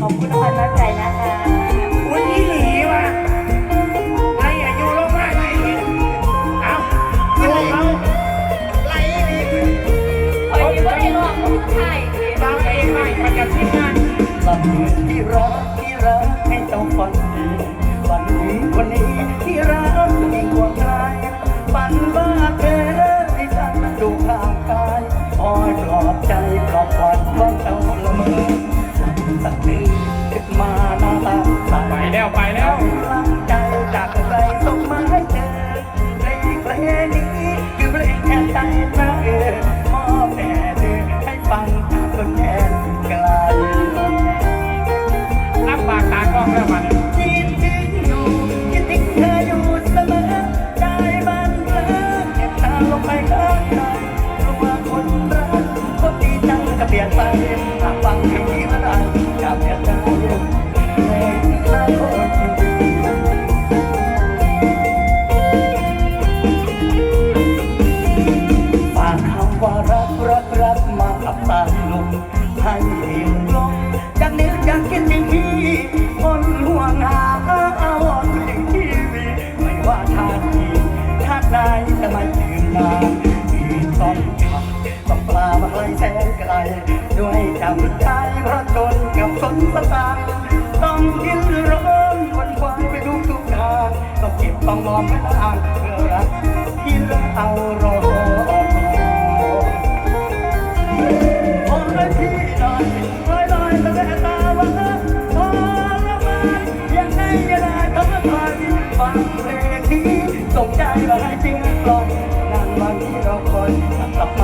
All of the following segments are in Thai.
ขอบคุณทุกคนมากใจนะคะอุ้ยอีหลีว่ะไอ้อะอยู่ลงมาไอ้อีเอาอยู่เอาไล่อีหลีคอยยิ้ว่าในหลวงสายบางเองไม่มันทิ้งงานหลับที่รักที่รักให้เจ้าฝันดีวันนี้วันนี้ที่รัก out. เย็นร้อนวันวายไปทุกทุกทางต้องเก็บต้องมองไม่ทางเพื่อรักที่เอารอพอและที่หน่อยลอยอยแสดงตาว่าพอละไม่ยังไงก็ได้ทำให้ฟังฟังเพลงที่ส่งใจมาให้จริงกล่อมนานวันที่เราคอยกลับมา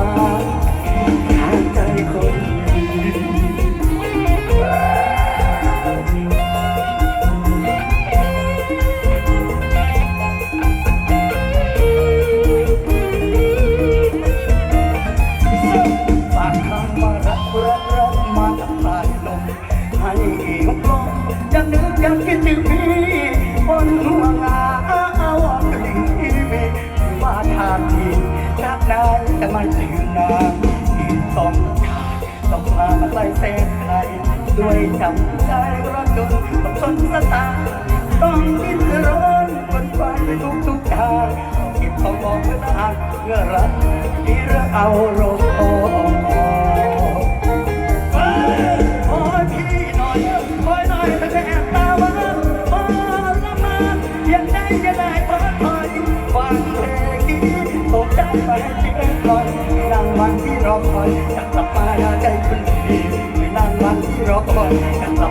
ยังคิดถึงพี่บนหัวงาเอาออนลิงพี่มีว่าทางที่นักได้แต่มันถึงนานที่ต้องขาดต้องมาใกล้แส้นไกลด้วยจำใจร้อนจนต้องทนสตาต้องดิ้นรนบนไปทุกทุกทางคิดต้องมองเพื่อทางเพื่อรักที่เรื่เอาลง ปล่อยนงวันที่รอคออยากกลาหใจคนดีนางวันที่รากก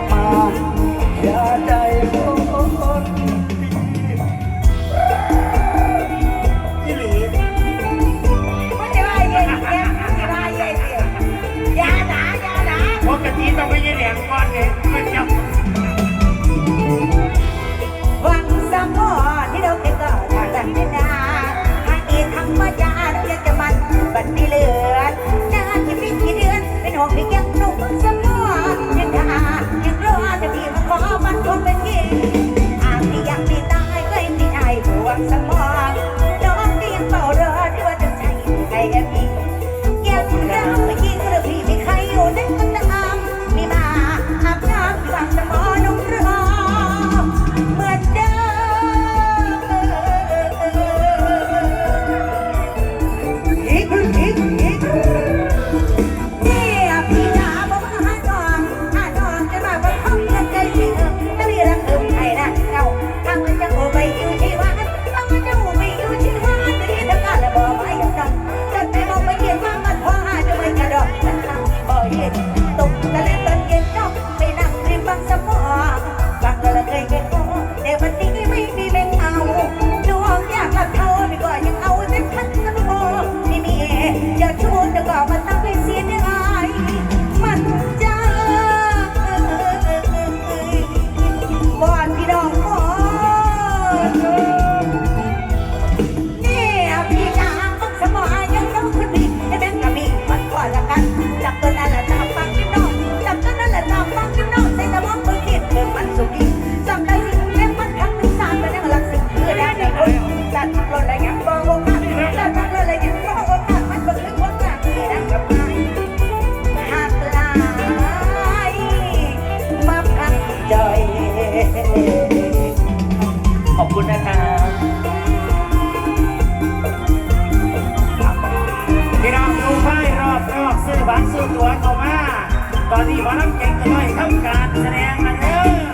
คุณนะครับพี่น้องดูไพ่รอบรอบซื้อบัตรซื้อตั๋วเข้ามา ตอนนี้หมอน้ำเก่งจะไม่ทำการแสดงนะเด้อ